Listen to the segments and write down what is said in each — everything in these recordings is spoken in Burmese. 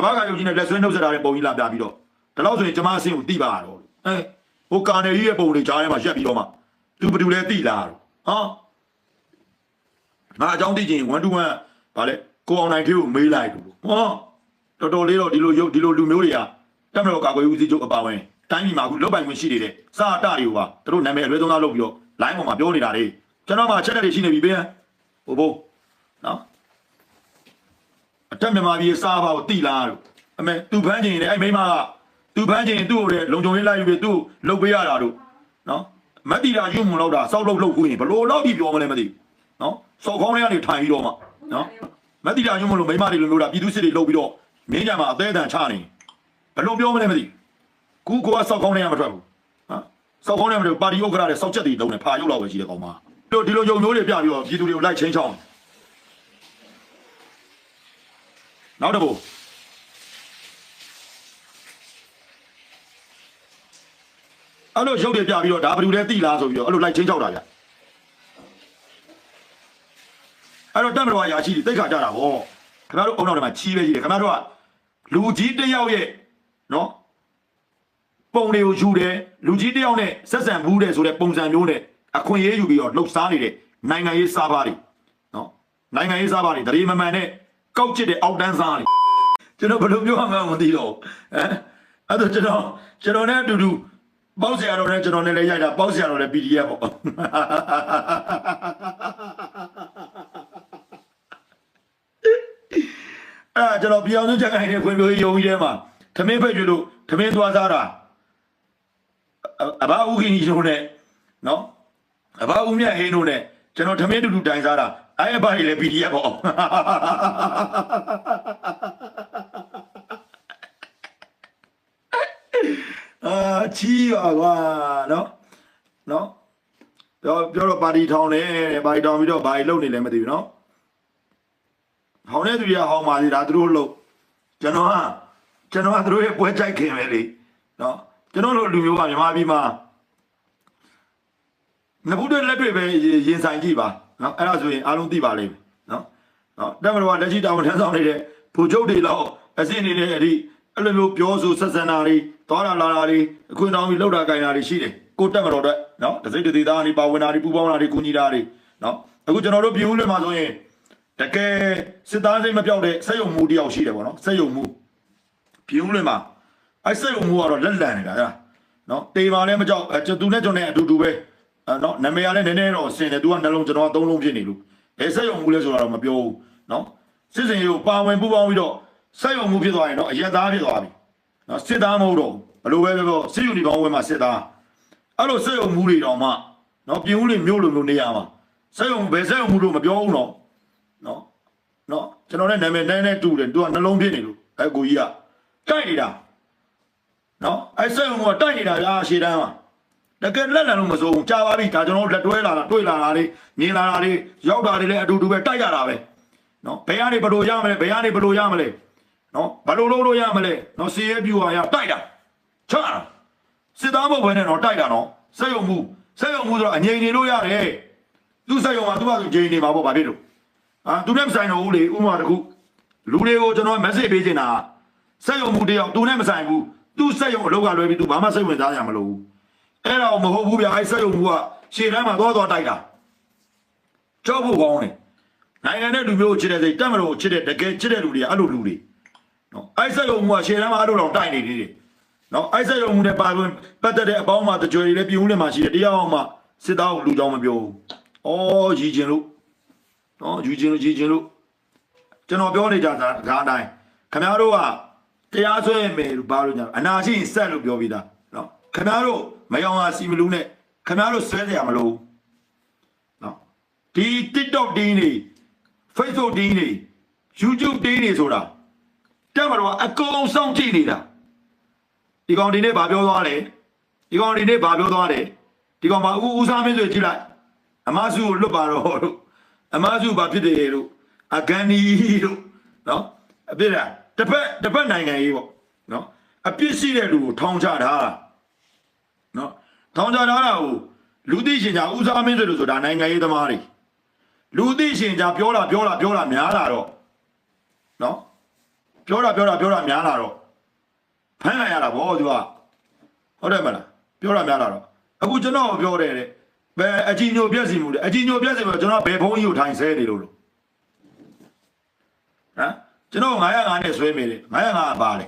ကဘာကယုံကြီးနဲ့လက်ဆွဲနှုတ်ဆက်ထားတဲ့ပုံကြီးလာပြပြီးတော့ဒါတော့ဆိုရင်ကျမအဆင်ကိုတိပါတော့အဲဟိုကာနယ်ကြီးရဲ့ပုံတွေကြားထဲမှာရက်ပြီးတော့မှသူဘယ်သူလဲတိလာတော့ဟာငါအကြောင်းသိချင်1 to 1ဗာလဲကိုအောင်နိုင်ထေးကိုမေးလိုက်လို့ဟောတော်တော်လေးတော့ဒီလိုရုပ်ဒီလိုလူမျိုးတွေကတက်မတော်ကာကွယ်ဦးစီးချုပ်အပါဝင်တိုင်းပြည်မှာအခုလုတ်ပိုင်ခွင့်ရှိနေတဲ့စာအတတွေကိုပါသူတို့နာမည်အလွဲသုံးစားလုပ်ပြီးတော့ line ပေါ်မှာပြောနေတာလေကျွန်တော်မှချက်တက်တွေရှိနေပြီပေးဟိုဘိုးနော် အတက်မြန်မာပြည်စားပါကိုတိလာလို့အမေသူဖမ်းချင်ရင်အဲ့မိမကသူဖမ်းချင်ရင်သူ့ကိုလေလုံခြုံရေးလိုက်ယူပြီးသူ့လုတ်ပေးရတာတို့နော်မတ်တီတာယူမလို့တာစောက်လုတ်လုတ်ကိုရင်ဘလို့လောက်ပြီးပြောမလဲမသိဘူးနော်စောက်ခေါင်းထဲကနေထိုင်ပြီးတော့မှနော်မတ်တီတာယူမလို့မိမတွေလိုလိုတာပြည်သူစစ်တွေလုတ်ပြီးတော့မင်းကြမှာအသေးအတန်ချနေဘလို့ပြောမလဲမသိဘူးကူကစောက်ကောင်းနေရမထွက်ဘူးဟာစောက်ကောင်းနေမထွက်ပါတီဥက္ကရာတဲ့စောက်ချက်တွေလုံးနေဖာရုပ်လောက်ပဲရှိတဲ့ကောင်မတို့ဒီလိုယုံမျိုးတွေပြပြီးတော့ပြည်သူတွေကိုလိုက်ချင်းချောင်း နောက်တစ်ပုအဲ့လိုရုပ်တွေပြပြီးတော့ဒါဘယ်သူလဲတိလားဆိုပြီးတော့အဲ့လိုလိုက်ချင်းချောက်တာဗျအဲ့တော့တက်မတော်ရာရှိတွေတိတ်ခါကြတာဗောခင်ဗျားတို့အုံနောက်ထဲမှာချီးပဲကြီးတယ်ခင်ဗျားတို့ကလူကြီးတစ်ယောက်ရဲ့နော်ပုံတွေကိုယူတယ်လူကြီးတယောက်နဲ့ဆက်ဆံဘူးတဲ့ဆိုတဲ့ပုံစံမျိုးနဲ့အခွင့်အရေးယူပြီးတော့လှုပ်ရှားနေတဲ့နိုင်ငံရေးစားပါးတွေနော်နိုင်ငံရေးစားပါးတွေတရေမမှန်နဲ့ ကောက်ချစ်တဲ့အောက်တန်းစားတွေကျွန်တော်ဘယ်လိုပြောရမှန်းမသိတော့ဘူးဟမ်အဲ့တော့ကျွန်တော်ကျွန်တော်နဲ့အတူတူပေါက်ဆရာတော်နဲ့ကျွန်တော်နဲ့လည်းရိုက်တာပေါက်ဆရာတော်လည်း PDF ပေါ့အဲ့ကျွန်တော်ပြောင်းစုချက်ကိုင်းတဲ့ခွင့်ပြုရေးယုံကြီးထဲမှာသမင်းဖက်ကျွလို့သမင်းသွားစားတာအဘဥခင်ကြီးတို့နဲ့နော်အဘဦးမြတ်ဟင်းတို့နဲ့ကျွန်တော်သမင်းတူတူတိုင်စားတာ အဲ့အဘကြီးလည်း PDF ပေါ့အာချီးပါကွာနော်နော်ပြောပြောတော့ပါတီထောင်တယ်တဲ့ပါတီထောင်ပြီးတော့ဘာကြီးလုပ်နေလဲမသိဘူးနော်ဟောင်းတဲ့သူတွေကဟောင်းပါသေးတာသူတို့လို့ကျွန်တော်ကကျွန်တော်ကသူတို့ရဲ့ပွဲကြိုက်ခင်ပဲလေနော်ကျွန်တော်တို့လူမျိုးကမြန်မာပြည်မှာငပုတွေလက်တွေပဲရင်ဆိုင်ကြည့်ပါ နော်အဲ့ဒါဆိုရင်အားလုံးသိပါလိမ့်မယ်နော်နော်တက်မတော်ကလက်ရှိတာဝန်ထမ်းဆောင်နေတဲ့ဘူချုပ်တွေလောက်အစင်းနေတဲ့အထိအဲ့လိုမျိုးပြောဆိုဆက်ဆံတာတွေသွားတာလာတာတွေအခွင့်တောင်းပြီးလှုပ်တာကြိုင်တာတွေရှိတယ်ကိုတက်မတော်တဲ့နော်တစိမ့်တသေးသားတွေပါဝင်တာတွေပူပေါင်းတာတွေကူညီတာတွေနော်အခုကျွန်တော်တို့ပြည်ဦးလွှတ်မှာဆိုရင်တကယ်စစ်သားစိတ်မပြောက်တဲ့စက်ယုံမှုတယောက်ရှိတယ်ပေါ့နော်စက်ယုံမှုပြည်ဦးလွှတ်မှာအဲ့စက်ယုံမှုကတော့လက်လန်နေတာဟာနော်တေပါလည်းမကြောက်အဲသူနဲ့ကျွန်တော်နဲ့အတူတူပဲအဲ နော်နာမည်ကလည်းနည်းနည်းတော့ဆင်တယ်သူကနှလုံးကျွန်တော်ကသုံးလုံးဖြစ်နေလို့အဲစက်ယုံမှုလဲဆိုတာတော့မပြောဘူးနော်စစ်စင်ကိုပါဝင်ပူပေါင်းပြီးတော့စက်ယုံမှုဖြစ်သွားရင်တော့အရက်သားဖြစ်သွားပြီနော်စစ်သားမဟုတ်တော့ဘလို့ပဲပြောပြောစစ်ယူနီဖောင်းဝဲမှာစစ်သားအဲ့လိုစက်ယုံမှုတွေတော့မှနော်ပြင်းဦးလေးမျိုးလိုမျိုးနေရမှာစက်ယုံဘယ်စက်ယုံမှုလို့မပြောဘူးနော်နော်နော်ကျွန်တော်လည်းနာမည်နည်းနည်းတူတယ်သူကနှလုံးဖြစ်နေလို့အဲကိုကြီးကတိုက်နေတာနော်အဲ့စိတ်ဝင်ကတိုက်နေတာကြာရှေ့တန်းမှာ တကယ်လက်လန်လို့မစိုးဘူးကြာပါပြီဒါကျွန်တော်တို့လက်တွဲလာတာတွေ့လာတာတွေမြင်လာတာတွေရောက်တာတွေလည်းအတူတူပဲတိုက်ရတာပဲနော်ဘယ်ကနေဘလို့ရမလဲဘယ်ကနေဘလို့ရမလဲနော်ဘလို့လို့လို့ရမလဲနော်စီရဲပြူဟာရတိုက်တာချတာစစ်သားဘုတ်ပဲနဲ့တော့တိုက်တာနော်စိတ်ယုံမှုစိတ်ယုံမှုဆိုတော့အငြိမ်နေလို့ရတယ်သူစိတ်ယုံမှာသူကသူငြိမ်နေမှာပေါ့ဗာဖြစ်လို့အာသူနဲ့မဆိုင်တော့ဘူးလေဥပမာတစ်ခုလူတွေကိုကျွန်တော် message ပေးချင်တာစိတ်ယုံမှုတယောက်သူနဲ့မဆိုင်ဘူးသူ့စက်ရုံအလုပ်ကလွယ်ပြီးသူဘာမှစိတ်ဝင်စားရမလို့ဘူး အဲ့ဒါမဟုတ်ဘူးဗျအဲ့စက်ရုံကရှေ့တန်းမှာသွားသွားတိုက်တာကြောက်ဖို့ကောင်းတယ်နိုင်ငံတဲ့လူမျိုးကိုချစ်တဲ့စိတ်တက်မလို့ချစ်တဲ့တကယ်ချစ်တဲ့လူတွေကအဲ့လိုလူတွေနော်အဲ့စက်ရုံကရှေ့တန်းမှာအဲ့လိုတော့တိုက်နေသေးတယ်နော်အဲ့စက်ရုံနဲ့ပါဝင်ပတ်သက်တဲ့အပေါင်းမှာတကြွေတွေလည်းပြုံးနေမှာရှိတယ်တရားအောင်မှစစ်သားကိုလူကြောင်မပြောဘူးဩရည်ကျင်လို့နော်ယူကျင်လို့ရည်ကျင်လို့ကျွန်တော်ပြောနေကြတာဒါအတိုင်းခင်ဗျားတို့ကတရားစွဲမယ်လို့ဘာလို့ညာအနာရှိရင်ဆက်လို့ပြောပြီးသားနော် ခင်ဗျားတို့မယောင်ဟာစီမလူနဲ့ခင်ဗျားတို့ဆွဲကြရမလို့နော်ဒီ TikTok တင်းနေ Facebook တင်းနေ YouTube တင်းနေဆိုတာတက်မတော့အကုန်စောင့်ကြည့်နေတာဒီကောင်ဒီနေ့ဘာပြောသွားလဲဒီကောင်ဒီနေ့ဘာပြောသွားတယ်ဒီကောင်မှာဦးဦးစားမင်းဆိုကြည့်လိုက်အမစုကိုလွတ်ပါတော့လို့အမစုဘာဖြစ်တယ်လို့အကန်နီလို့နော်အပြစ်လားတစ်ဖက်တစ်ဖက်နိုင်ငံရေးပေါ့နော်အပြစ်ရှိတဲ့လူကိုထောင်ချထားတာနော် ထောင်ချထားတာကိုလူသိရှင်ကြဦးစားမင်းဆိုလို့ဆိုတာနိုင်ငံရေးသမားတွေလူသိရှင်ကြပြောတာပြောတာပြောတာများလာတော့နော်ပြောတာပြောတာပြောတာများလာတော့ဖမ်းလိုက်ရတာဗောသူကဟုတ်တယ်မလားပြောတာများလာတော့အခုကျွန်တော်ပြောတယ်တဲ့ဘယ်အကြီးညိုပြက်စီမှုလဲအကြီးညိုပြက်စီမှုကျွန်တော်ဘယ်ဘုန်းကြီးကိုထိုင်ဆဲနေလို့လို့ဟမ်ကျွန်တော်905နဲ့ဆွဲမိတယ်905ကပါလေ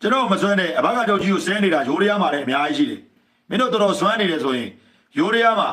ကျွန်တော်မဆွဲနဲ့အဘကကြောက်ကြီးကိုဆဲနေတာရိုးရရမှာလည်းအများကြီးရှိတယ်မင်းတို့တော်တော်ဆွမ်းနေတယ်ဆိုရင်ရိုးရရမှာ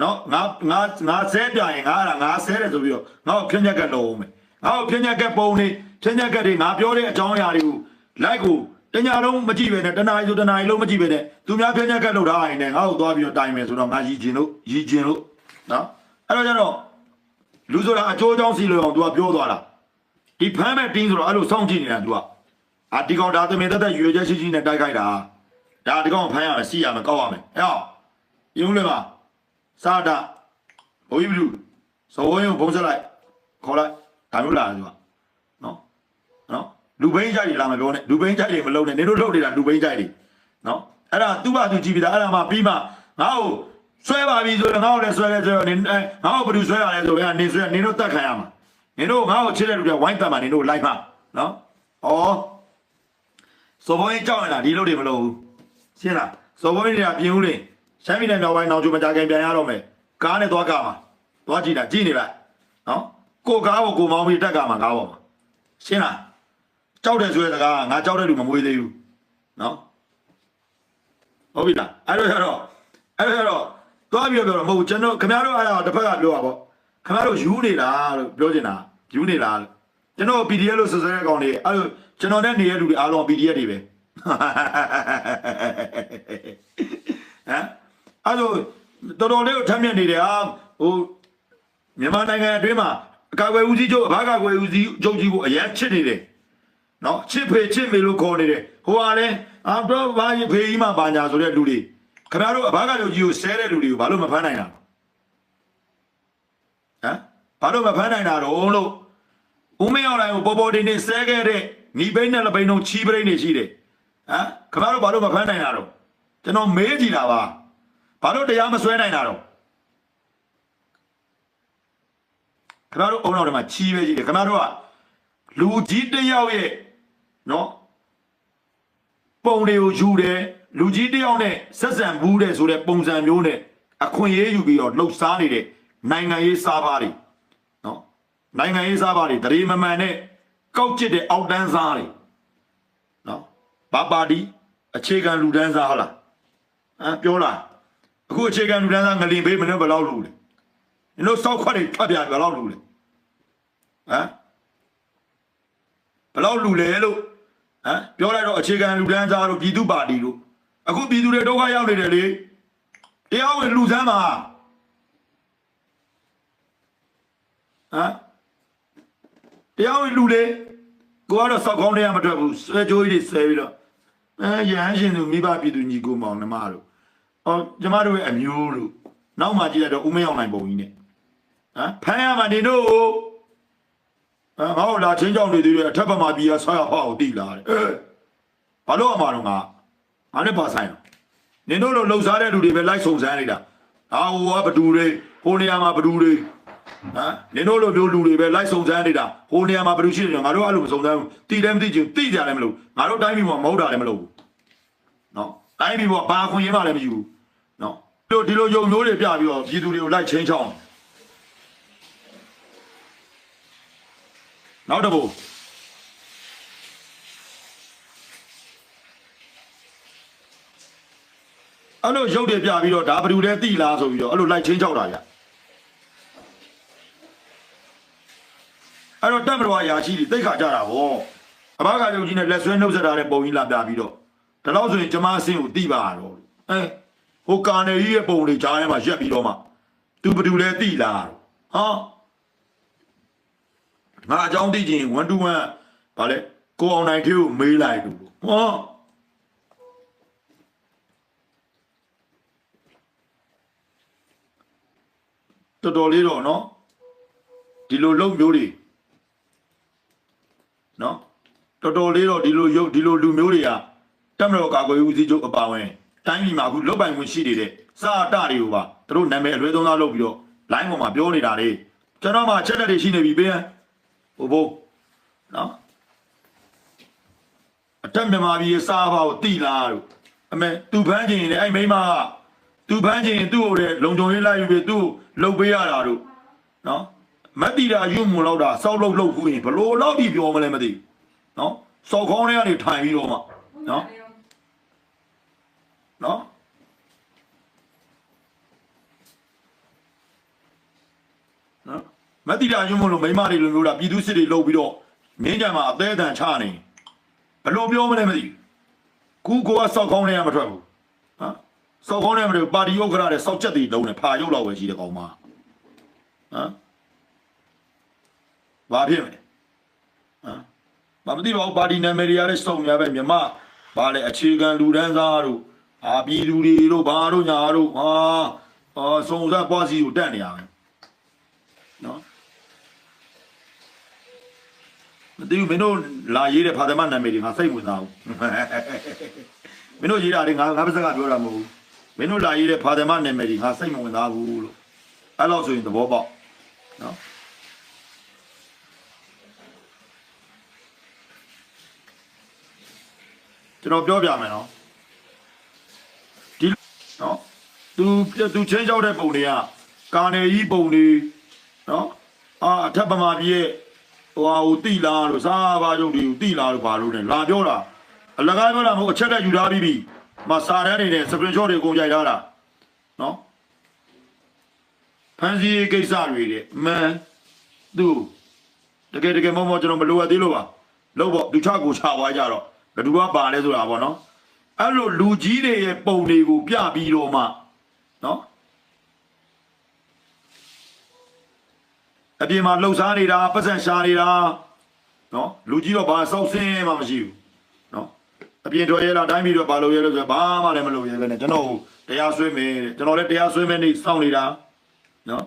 နော်ငါငါငါဆဲပြရင်ငါအဲ့ဒါငါဆဲတယ်ဆိုပြီးတော့ငါ့ကိုဖြင်းညက်ကလုံးအောင်မယ်ငါ့ကိုဖြင်းညက်ကပုံနေဖြင်းညက်ကတွေငါပြောတဲ့အကြောင်းအရာတွေကိုလိုက်ကိုတညာလုံးမကြည့်ပဲနဲ့တနာရီဆိုတနာရီလုံးမကြည့်ပဲနဲ့သူများဖြင်းညက်ကလောက်ထားရင်လည်းငါ့ကိုသွားပြီးတော့တိုင်မယ်ဆိုတော့ငါရည်ကျင်လို့ရည်ကျင်လို့နော်အဲ့တော့ကျတော့လူဆိုတာအကျိုးအကြောင်းစီလို့အောင် तू ကပြောသွားတာဒီဖမ်းမဲ့တင်းဆိုတော့အဲ့လိုစောင့်ကြည့်နေတာ तू က အာဒီကောင်ဒါသမင်တက်တက်ရွေချက်ရှိရှိနဲ့တိုက်ခိုက်တာဒါဒီကောင်ဖမ်းရမယ်စီရမယ်ကောက်ရမယ်ဟဲ့အောင်ယုံလေပါစာဒဘိုးကြီးဘလူစောဝင်းကိုဘုံဆက်လိုက်ခေါ်လိုက်ဒါမျိုးလာတယ် तू ကနော်နော်လူဘိန်းကြိုက်တွေလာမပြောနဲ့လူဘိန်းကြိုက်တွေမလုံးနဲ့နေတို့လှုပ်နေတာလူဘိန်းကြိုက်တွေနော်အဲ့ဒါသူ့ဘာသူကြည့်ပြီးသားအဲ့ဒါမှပြီးမှငါ့ကိုဆွဲပါပြီဆိုတော့ငါ့ကိုလည်းဆွဲလဲဆွဲတော့နေအဲငါ့ကိုဘယ်သူဆွဲရလဲဆိုရင်နေဆွဲနေတို့တတ်ခံရမှာနေတို့ငါ့ကိုချစ်တဲ့လူတွေဝိုင်းတတ်မှာနေတို့လိုက်မှာနော်ဩ စောဘုံကြီးကြောက်နေတာဒီလိုတွေမလုပ်ဘူးရှင်းလားစောဘုံကြီးတွေကပြင်ဦးလေရှမ်းပြည်နယ်မြောက်ပိုင်းနောက်ကျမကြခင်ပြန်ရတော့မယ်ကားနဲ့သွားကားမှာသွားကြည့်တာကြည့်နေလိုက်နော်ကိုကားကိုကိုမောင်းပြီးတက်ကားမှာကားပေါ်မှာရှင်းလားကြောက်တယ်ဆိုတဲ့စကားကငါကြောက်တဲ့လူမမွေးသေးဘူးနော်ဟုတ်ပြီလားအဲ့တော့ကျတော့အဲ့တော့ကျတော့သွားပြီးတော့ပြောတော့မဟုတ်ဘူးကျွန်တော်ခင်ဗျားတို့အားရတစ်ဖက်ကပြောတာပေါ့ခင်ဗျားတို့ယူနေလားလို့ပြောချင်တာယူနေလားလို့ကျွန်တော် PDF လို့ဆိုစဲတဲ့ကောင်တွေအဲ့လို ကျွန်တော်နဲ့နေတဲ့လူတွေအားလုံး PDF တွေပဲဟမ်အဲ့လိုတော်တော်လေးကိုထမ်းမြက်နေတယ်ဟာဟိုမြန်မာနိုင်ငံအတွင်းမှာအကာအကွယ်ဦးစီးချုပ်အဘကာကွယ်ဦးစီးချုပ်ကြီးကိုအရင်ချစ်နေတယ်နော်ချစ်ဖေချစ်မေလို့ခေါ်နေတယ်ဟိုကလည်းအာတော့ဘာဖေကြီးမှဘာညာဆိုတဲ့လူတွေခင်ဗျားတို့အဘကလူကြီးကိုဆဲတဲ့လူတွေကိုဘာလို့မဖမ်းနိုင်တာဟမ်ဘာလို့မဖမ်းနိုင်တာတော့လို့ဦးမင်းအောင်တိုင်းကိုပေါ်ပေါ်တင်တင်ဆဲခဲ့တဲ့ ညီဘိန်းနဲ့လဘိန်းတို့ချီးပရိန်းနေရှိတယ်ဟမ်ခင်ဗျားတို့ဘာလို့မဖမ်းနိုင်တာတော့ကျွန်တော်မေးကြည့်တာပါဘာလို့တရားမဆွဲနိုင်တာတော့ခင်ဗျားတို့အုံနောက်ထဲမှာချီးပဲကြည့်တယ်ခင်ဗျားတို့ကလူကြီးတစ်ယောက်ရဲ့နော်ပုံတွေကိုယူတယ်လူကြီးတစ်ယောက်နဲ့ဆက်ဆံဘူးတဲ့ဆိုတဲ့ပုံစံမျိုးနဲ့အခွင့်အရေးယူပြီးတော့လှုပ်ရှားနေတဲ့နိုင်ငံရေးစားပါတွေနော်နိုင်ငံရေးစားပါတွေတရေမမှန်နဲ့ ကောက်ကျစ်တဲ့အောက်တန်းစားတွေနော်ဘာပါတီအခြေခံလူတန်းစားဟုတ်လားဟမ်ပြောလားအခုအခြေခံလူတန်းစားငလင်ဘေးမနေ့ဘယ်လောက်လူလဲနင်တို့စောက်ခွက်တွေဖတ်ပြဘယ်လောက်လူလဲဟမ်ဘယ်လောက်လူလဲလို့ဟမ်ပြောလိုက်တော့အခြေခံလူတန်းစားတို့ပြည်သူပါတီတို့အခုပြည်သူတွေဒုက္ခရောက်နေတယ်လေတရားဝင်လူစမ်းပါဟမ် တရားဝင်လူလေကိုကတော့စောက်ကောင်းတွေကမထွက်ဘူးဆွဲကြိုးကြီးတွေဆဲပြီးတော့အဲရဟန်းရှင်သူမိဘပြည်သူညီကိုမောင်နှမတို့ဟောကျမတို့ရဲ့အမျိုးတို့နောက်မှကြည့်လိုက်တော့ဦးမင်းအောင်နိုင်ပုံကြီးနဲ့ဟမ်ဖမ်းရမှာနေတို့အဲငါ့ကိုလာချင်းကြောင်နေသေးတယ်အထက်ဘက်မှာပြီးရဆွာရဟောက်တိလာတယ်အဲဘာလို့အမှားတော့ငါငါနဲ့ပါဆိုင်တော့နင်တို့လိုလှုပ်ရှားတဲ့လူတွေပဲလိုက်စုံစမ်းနေတာအာဟိုကဘဒူတွေဟိုနေရာမှာဘဒူတွေ ဟမ်နင်တို့လိုမျိုးလူတွေပဲလိုက်စုံစမ်းနေတာဟိုနေရာမှာဘဒူရှိတယ်ငါတို့အဲ့လိုမစုံစမ်းဘူးတိလည်းမသိချင်တိကြလည်းမလို့ငါတို့တိုင်းပြည်မှာမဟုတ်တာလည်းမလို့ဘူးနော်တိုင်းပြည်မှာဘာခွင့်ရမှလည်းမယူဘူးနော်ဒီလိုဒီလိုယုံမျိုးတွေပြပြီးတော့ပြည်သူတွေကိုလိုက်ချင်းချောင်းနောက်တစ်ပုတ်အဲ့လိုရုပ်တွေပြပြီးတော့ဒါဘယ်သူလဲတိလားဆိုပြီးတော့အဲ့လိုလိုက်ချင်းချောက်တာကြ အဲ့တော့တက်မတော်အရာရှိတွေတိတ်ခါကြတာဗောအဘကရုပ်ကြီးနဲ့လက်ဆွဲနှုတ်ဆက်ထားတဲ့ပုံကြီးလာပြပြီးတော့ဒါတော့ဆိုရင်ကျမအဆင်းကိုတိပါတော့အဲဟိုကာနယ်ကြီးရဲ့ပုံတွေကြားထဲမှာရက်ပြီးတော့မှသူဘယ်သူလဲတိလားဟာ ငါအကြောင်းသိချင်1 to 1ဗာလဲကိုအောင်နိုင်သေးကိုမေးလိုက်လို့ဟောတော်တော်လေးတော့เนาะဒီလိုလုံမျိုးတွေ နော်တော်တော်လေးတော့ဒီလိုရုပ်ဒီလိုလူမျိုးတွေကတမတော်ကာကွယ်ဦးစီးချုပ်အပါဝင်တိုင်းပြည်မှာအခုလုတ်ပိုင်ဝင်ရှိနေတဲ့စာတတွေကိုပါသူတို့နာမည်အလွဲသုံးစားလုပ်ပြီးတော့ line ပေါ်မှာပြောနေတာလေကျွန်တော်မှချက်တက်တွေရှိနေပြီပေးဟိုဘိုးနော်အတက်မြန်မာပြည်ရဲ့စာဘာကိုတိလားလို့အမေသူဖန်းကျင်နေအဲ့မိမကသူဖန်းကျင်သူ့ဟိုတဲ့လုံချုံရေးလိုက်ယူပြီးသူ့လှုပ်ပေးရတာတို့နော် မတ်တီတာယူမွန်လောက်တာစောက်လှုပ်လှုပ်ခုရင်ဘလို့လောက်ပြီးပြောမလဲမသိဘူးနော်စောက်ခေါင်းထဲကနေထိုင်ပြီးတော့မှနော်နော်နော်မတ်တီတာယူမွန်လို့မိန်းမတွေလိုမျိုးတာပြည်သူစစ်တွေလှုပ်ပြီးတော့မင်းကြမှာအသေးအတန်ချနေဘလို့ပြောမလဲမသိဘူးကူကိုကစောက်ခေါင်းထဲကမထွက်ဘူးဟမ်စောက်ခေါင်းထဲမှာပါတီဥက္ကရာတဲ့စောက်ချက်တွေလုံးနဲ့ဖာရုပ်လောက်ပဲရှိတဲ့ကောင်မဟမ် ဘာဖြစ်မလဲဟမ်မမသိပါဘူးပါတီနာမည်တွေရတဲ့စုံများပဲမြမဘာလဲအခြေခံလူဒန်းစားတို့အာပြည်သူတွေတို့ဘာတို့ညာတို့ဟာအာစုံစမ်းပွားစီကိုတက်နေရမယ်နော်မသိဘူးမင်းတို့လာရေးတဲ့ဖာသမနာမည်တွေငါစိတ်ဝင်စားဘူးမင်းတို့ရေးတာတွေငါငါပါစကပြောတာမဟုတ်ဘူးမင်းတို့လာရေးတဲ့ဖာသမနာမည်တွေငါစိတ်မဝင်စားဘူးလို့အဲ့လောက်ဆိုရင်သဘောပေါက်နော် ကျွန်တော်ပြောပြမယ်နော်ဒီနော်သူသူချင်းကြောက်တဲ့ပုံတွေကကာနယ်ကြီးပုံတွေနော်အာအထက်ပမာပြည်ရဲ့ဟိုဟာဟိုတိလာလို့စားပါကြုံတွေကိုတိလာလို့ဘာလို့လဲလာပြောတာအလကားပြောတာမဟုတ်အချက်တက်ယူထားပြီးပြီမစာတန်းနေနဲ့စပရင်ရှော့တွေအကုန်ကြိုက်ထားတာနော်ဖန်စီရေးကိစ္စတွေတဲ့မန်သူတကယ်တကယ်မောမောကျွန်တော်မလိုအပ်သေးလို့ပါလို့ပေါ့သူချကိုချသွားကြတော့ ဘယ်သူကပါလဲဆိုတာပေါ့နော်အဲ့လိုလူကြီးတွေရဲ့ပုံတွေကိုပြပြီးတော့မှနော်အပြင်မှာလှုပ်ရှားနေတာပတ်စံရှာနေတာနော်လူကြီးတော့ဘာစောက်စင်းမှမရှိဘူးနော်အပြင်တော်ရဲလားတိုင်းပြည်တော့ဘာလို့ရဲလို့ဆိုဘာမှလည်းမလုပ်ရဲပဲနဲ့ကျွန်တော်တရားဆွေးမယ်တဲ့ကျွန်တော်လည်းတရားဆွေးမယ်နေစောင့်နေတာနော်